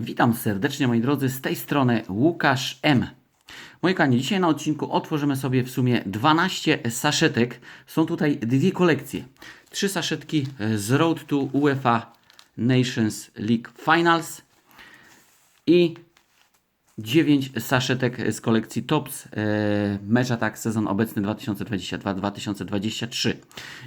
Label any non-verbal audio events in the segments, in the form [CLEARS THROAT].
Witam serdecznie moi drodzy, z tej strony Łukasz M. Moi kochani, dzisiaj na odcinku otworzymy sobie w sumie 12 saszetek. Są tutaj dwie kolekcje. Trzy saszetki z Road to UEFA Nations League Finals i 9 saszetek z kolekcji Tops e, Mecz Attack sezon obecny 2022-2023.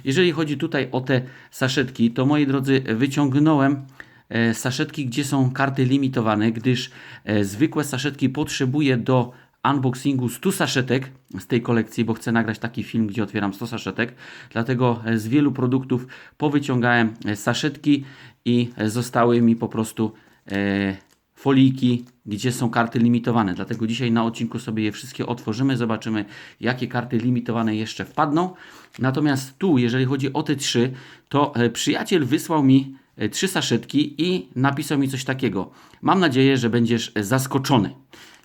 Jeżeli chodzi tutaj o te saszetki, to moi drodzy, wyciągnąłem e, saszetki, gdzie są karty limitowane, gdyż e, zwykłe saszetki potrzebuję do unboxingu 100 saszetek z tej kolekcji, bo chcę nagrać taki film, gdzie otwieram 100 saszetek. Dlatego e, z wielu produktów powyciągałem e, saszetki i e, zostały mi po prostu e, foliki, gdzie są karty limitowane. Dlatego dzisiaj na odcinku sobie je wszystkie otworzymy, zobaczymy jakie karty limitowane jeszcze wpadną. Natomiast tu, jeżeli chodzi o te trzy, to e, przyjaciel wysłał mi e, trzy saszetki i napisał mi coś takiego. Mam nadzieję, że będziesz e, zaskoczony.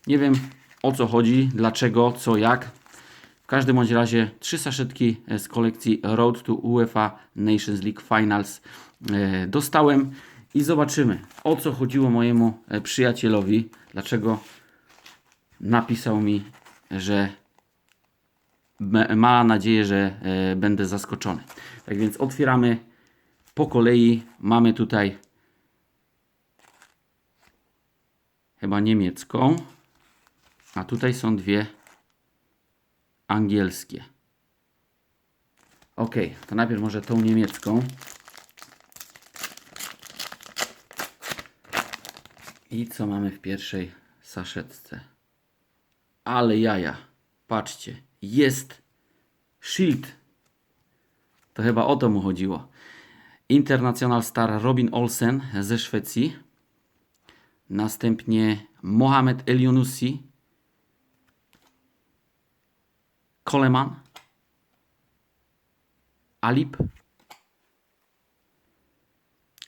Nie wiem o co chodzi, dlaczego, co, jak. W każdym bądź razie trzy saszetki e, z kolekcji Road to UEFA Nations League Finals e, dostałem i zobaczymy o co chodziło mojemu e, przyjacielowi, dlaczego napisał mi, że ma nadzieję, że e, będę zaskoczony. Tak więc otwieramy po kolei. Mamy tutaj chyba niemiecką, a tutaj są dwie angielskie. Ok, to najpierw może tą niemiecką. I co mamy w pierwszej saszetce? Ale jaja. Patrzcie, jest Shield. To chyba o to mu chodziło. International Star Robin Olsen ze Szwecji. Następnie Mohamed Elionusi. Coleman. Alip.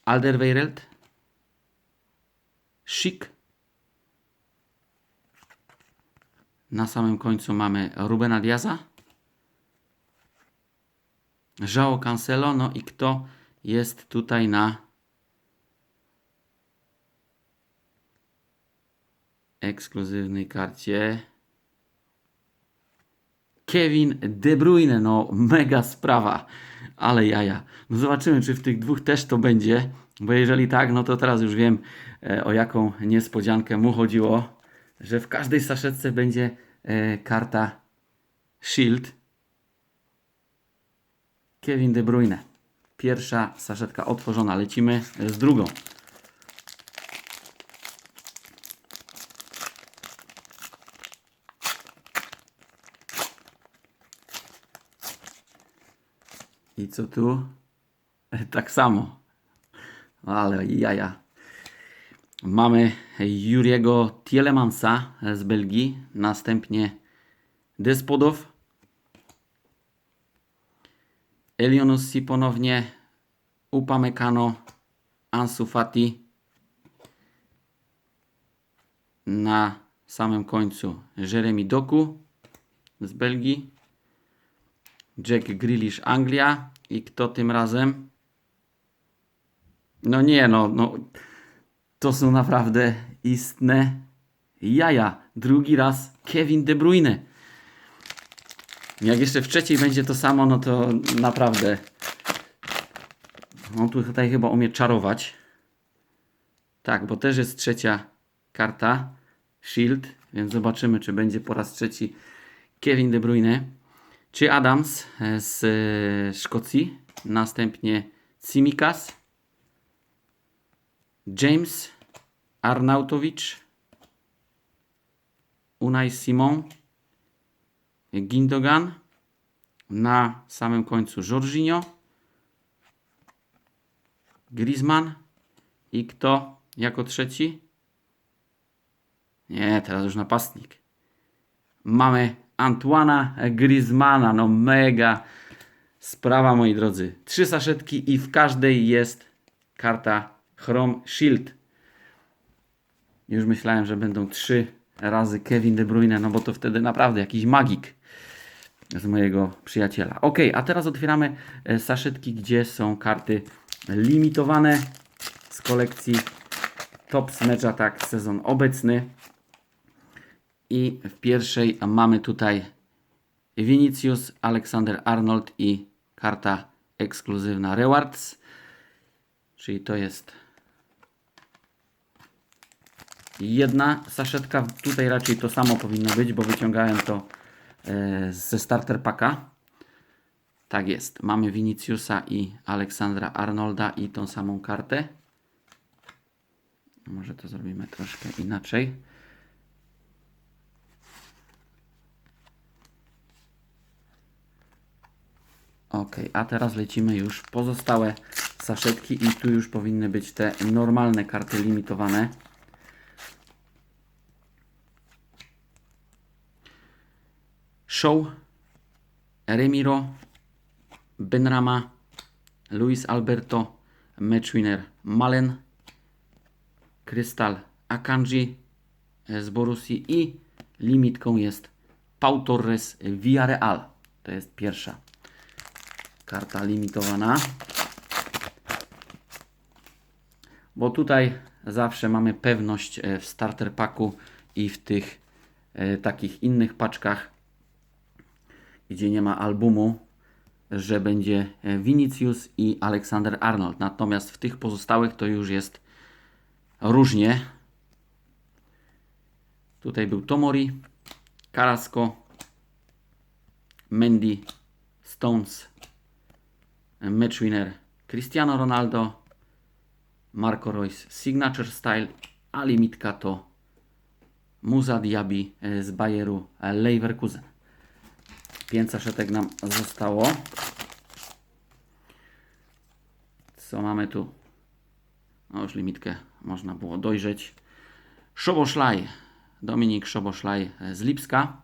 Alderweireld. Schick. Na samym końcu mamy Rubena Diaza. João Cancelo. No i kto jest tutaj na ekskluzywnej karcie? Kevin De Bruyne, no mega sprawa, ale jaja. No zobaczymy, czy w tych dwóch też to będzie, bo jeżeli tak, no to teraz już wiem, e, o jaką niespodziankę mu chodziło, że w każdej saszetce będzie e, karta Shield. Kevin De Bruyne. Pierwsza saszetka otworzona, lecimy z drugą. I co tu? [LAUGHS] Tak samo. Ale jaja. Mamy Juriego Tielemannsa z Belgii. Następnie Despodow. Elionussi ponownie. Upamecano. Ansu Fati. Na samym końcu Jeremy Doku z Belgii. Jack Grealish Anglia i kto tym razem? No nie, no, no to są naprawdę istne jaja. Drugi raz Kevin De Bruyne. Jak jeszcze w trzeciej będzie to samo, no to naprawdę. On tu tutaj chyba umie czarować. Tak, bo też jest trzecia karta. Shield, więc zobaczymy, czy będzie po raz trzeci Kevin De Bruyne. Czy Adams e, z e, Szkocji, następnie Tsimikas, James Arnautowicz, Unai Simon, Gindogan, na samym końcu Jorginho, Griezmann i kto jako trzeci? Nie, teraz już napastnik. Mamy Antoana Griezmana. No mega sprawa, moi drodzy. Trzy saszetki i w każdej jest karta Chrome Shield. Już myślałem, że będą trzy razy Kevin De Bruyne, no bo to wtedy naprawdę jakiś magik z mojego przyjaciela. Ok, a teraz otwieramy e, saszetki, gdzie są karty limitowane z kolekcji Tops Match Attack sezon obecny. I w pierwszej mamy tutaj Vinicius, Alexander Arnold i karta ekskluzywna Rewards. Czyli to jest jedna saszetka. Tutaj raczej to samo powinno być, bo wyciągałem to e, ze starter packa. Tak jest. Mamy Viniciusa i Aleksandra Arnolda i tą samą kartę. Może to zrobimy troszkę inaczej. Ok, a teraz lecimy już pozostałe saszetki i tu już powinny być te normalne karty limitowane. Show, Remiro, Benrama, Luis Alberto, matchwinner Malen, Krystal Akanji z Borussii i limitką jest Pau Torres Villarreal. To jest pierwsza karta limitowana. Bo tutaj zawsze mamy pewność e, w starter packu i w tych e, takich innych paczkach, gdzie nie ma albumu, że będzie e, Vinicius i Alexander Arnold. Natomiast w tych pozostałych to już jest różnie. Tutaj był Tomori, Carrasco, Mendy, Stones, matchwinner Cristiano Ronaldo, Marco Reus Signature Style, a limitka to Muza Diaby e, z Bayeru Leverkusen. Pięć saszetek nam zostało. Co mamy tu? No już limitkę można było dojrzeć. Szoboszlaj, Dominik Szoboszlaj z Lipska.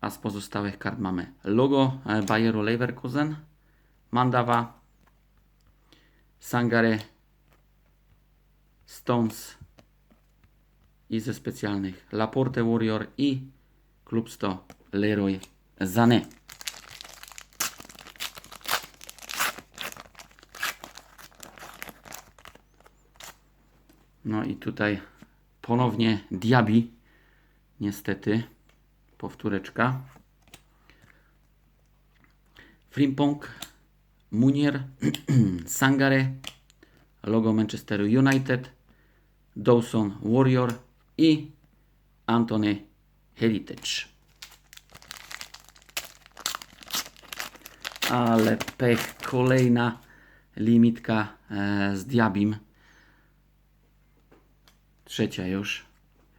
A z pozostałych kart mamy logo e, Bayeru Leverkusen, Mandawa, Sangare, Stones i ze specjalnych Laporte Warrior i Klub 100 Leroy Sané. No i tutaj ponownie Diaby, niestety, powtóreczka. Frimpong, Munier, [CLEARS THROAT] Sangare, logo Manchesteru United, Dawson Warrior i Antony Heritage. Ale pech, kolejna limitka e, z Diabim. Trzecia już.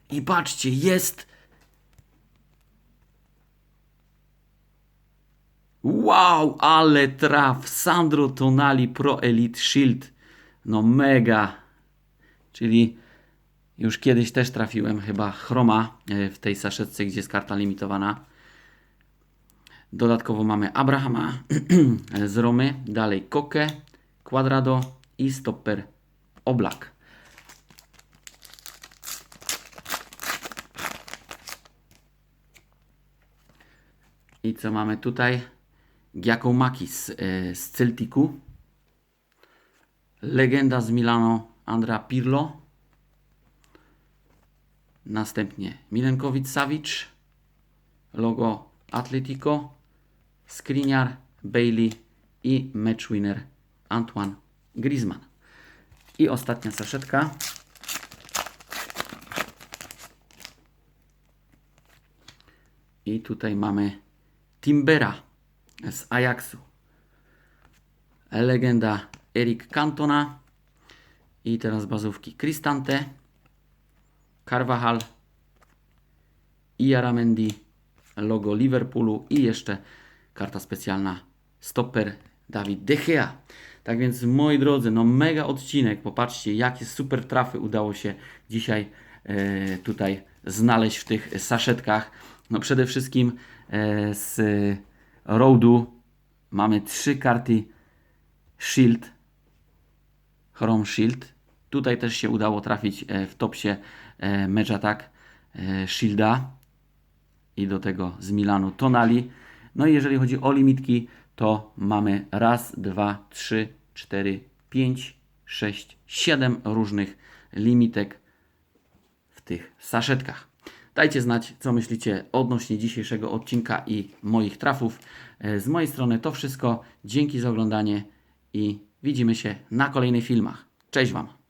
I patrzcie, jest Wow, ale traf! Sandro Tonali Pro Elite Shield. No mega. Czyli już kiedyś też trafiłem chyba chroma e, w tej saszetce, gdzie jest karta limitowana. Dodatkowo mamy Abrahama [CLEARS THROAT] z Romy, dalej Koke, Quadrado i stopper Oblak. I co mamy tutaj? Giacomakis e, z Celticu. Legenda z Milano Andrea Pirlo. Następnie Milenkowicz Savic. Logo Atletico. Skriniar, Bailey i matchwinner Antoine Griezmann. I ostatnia saszetka. I tutaj mamy Timbera z Ajaxu. Legenda Eric Cantona. I teraz bazówki Cristante, Carvajal, Iaramendi, logo Liverpoolu i jeszcze karta specjalna stopper Dawid De Gea. Tak więc moi drodzy, no mega odcinek. Popatrzcie jakie super trafy udało się dzisiaj e, tutaj znaleźć w tych saszetkach. No przede wszystkim e, z Roadu mamy trzy karty Shield, Chrome Shield. Tutaj też się udało trafić e, w topsie e, Match Attack e, Shielda i do tego z Milanu Tonali. No i jeżeli chodzi o limitki, to mamy raz, dwa, trzy, cztery, pięć, 6, 7 różnych limitek w tych saszetkach. Dajcie znać, co myślicie odnośnie dzisiejszego odcinka i moich trafów. E, Z mojej strony to wszystko. Dzięki za oglądanie i widzimy się na kolejnych filmach. Cześć Wam!